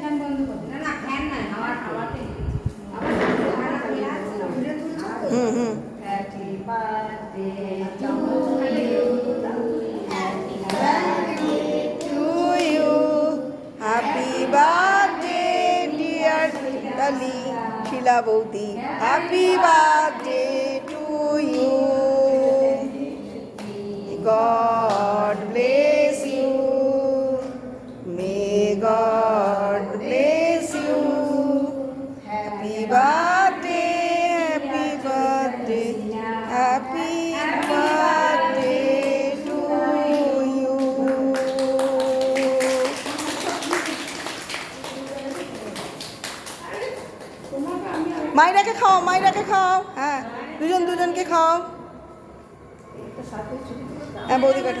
Fan বন্ধ করতে। না না ফ্যান নাই হাওয়া হাওয়াতে। হুম হুম। Happy birthday to you happy birthday dear Shila বৌদি হ্যাপি বার্থডে টু ইউ মাইরাকে খাও মাইরাকে খাও। হ্যাঁ দুজন দুজনকে খাও। হ্যাঁ বৌদি কাটো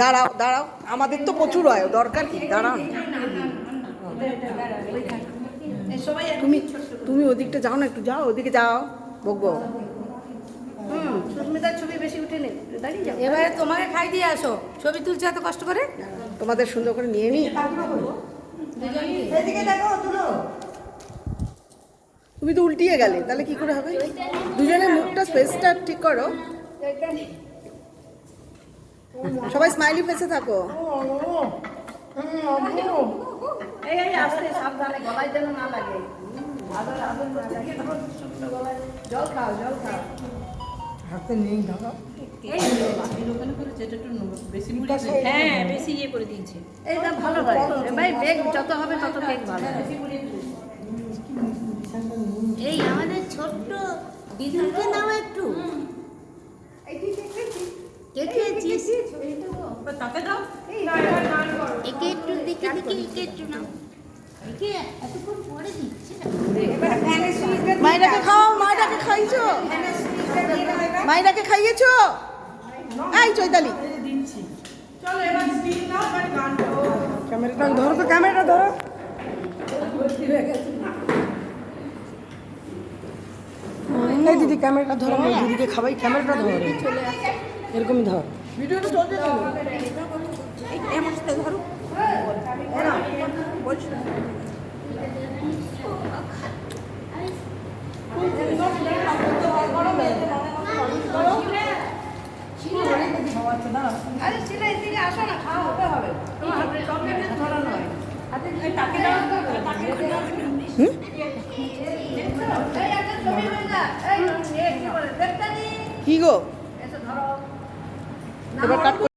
দাঁড়াও দাঁড়াও। আমাদের তো প্রচুর হয় দরকার কি? দাঁড়াও। তুমি তুমি ওদিকটা যাও না একটু যাও ওদিকে যাও বকবো হুম সুস্মিতার ছবি বেশি উঠে নে দাঁড়িয়ে যাও। এবারে তোমাকে খাই দিয়ে আসো। ছবি তুলছে এত কষ্ট করে? তোমাদের সুন্দর করে নিয়ে নি। এদিকে দেখো তুলো। তুমি তো উল্টিয়ে গেলে তাহলে কি করে হবে? দুজনের মুখটা স্পেসটা ঠিক করো। সবাই স্মাইলি ফেসে থাকো এই এই সাবধানে গলায় যেন না লাগে আদর আদর না লাগে তখন শুকনো গলায় জল খাও জল খাও হাতে নেই ধরো হ্যাঁ বেশি ইয়ে করে দিয়েছে ভালো হয় ভাই বেগ যত হবে তত বেগ ভালো এই আমাদের ছোট্ট দিদুনকে নাও একটু কে খেয়েছিস তাকে দাও। একে একটু দেখে দেখে একে একটু নাও মাইরাকে খাও মাইরাকে খাইছো মাইরাকে খাইয়েছো? এই চৈতালি। ক্যামেরাটা ধরো তো ক্যামেরাটা ধরো। এই দিদি ক্যামেরাটা ধরো দিদিকে খাবাই ক্যামেরাটা ধরো। এরকমই ধর ভিডিওটা চলতে আরে ছেলে এদিকে আসো না খাওয়া হবে হবে তোমার হাতে চকলেট ধরা নয় হাতে এই দাও এ কি বলে দেখতে নি কি গো এসে ধরো এবার কাট